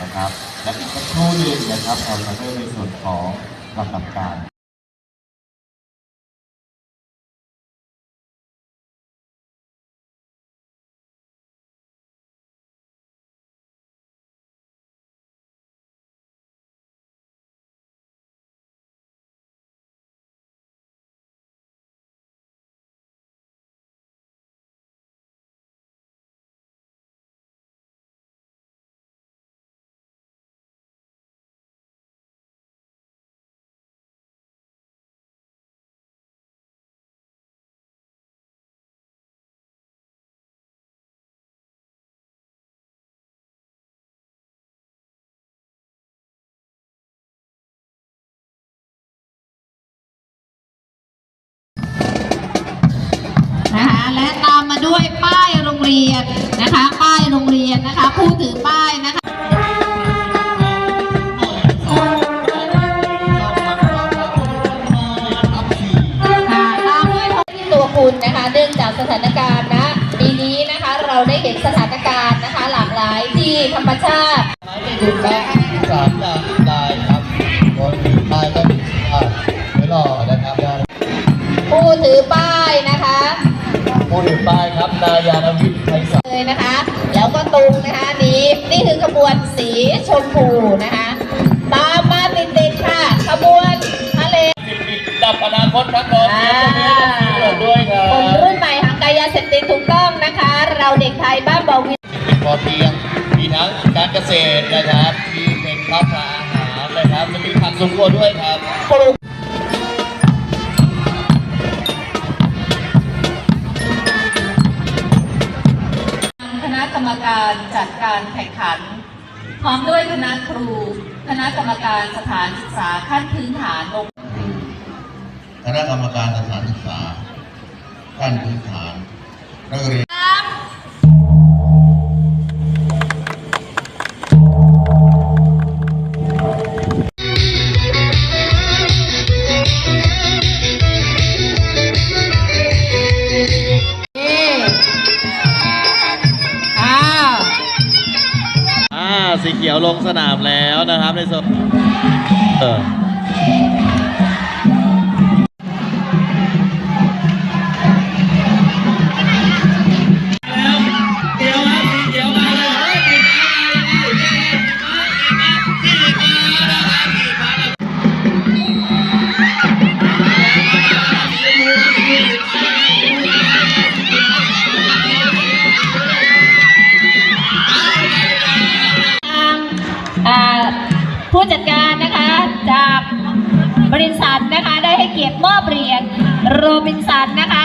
นะครับ และอีกสักครู่หนึงนะครับเราจะเริ่มในส่วนของลำดับการ ด้วยป้ายโรงเรียนนะคะ ป้ายโรงเรียนนะคะ ผู้ถือป้ายนะคะค่ะตามด้วยที่ตัวคุณนะคะเนื่องจากสถานการณ์นะปีนี้นะคะเราได้เห็นสถานการณ์นะคะ หลากหลายที่ธรรมชาติหมายเลขถูกครับสามดาวลายครับคนลายก็อ่าไม่รอนะครับผู้ถือป้ายนะคะ ผู้ถือป้ายครับ นายานวิทย์ไทยสารเลยนะคะ แล้วก็ตุงนะคะนี้นี่คือขบวนสีชมพูนะคะ ตามมาติดๆค่ะ ขบวนทะเลดับอนาคตครับน้องอ่าเพื่อนด้วยครัคนบรุ่นใหม่ห่างไกลยาเสพติดถูกต้องนะคะ เราเด็กไทยบ้านบ่อวินพอเพียงมีทั้งการเกษตรนะครับ มีเป็นข้าวปลาอาหารนะครับจะมีผักสวนครัวด้วยครับ รรมการจัดการแข่งขัน พร้อมด้วยคณะครู คณะกรรมการสถานศึกษาขั้นพื้นฐานองค์คณะกรรมการสถานศึกษาขั้นพื้นฐานนักเรียน สีเขียวลงสนามแล้วนะครับในส่วนเออ บริษัทนะคะได้ให้เกียรติมอบเหรียญโรบินสันนะคะ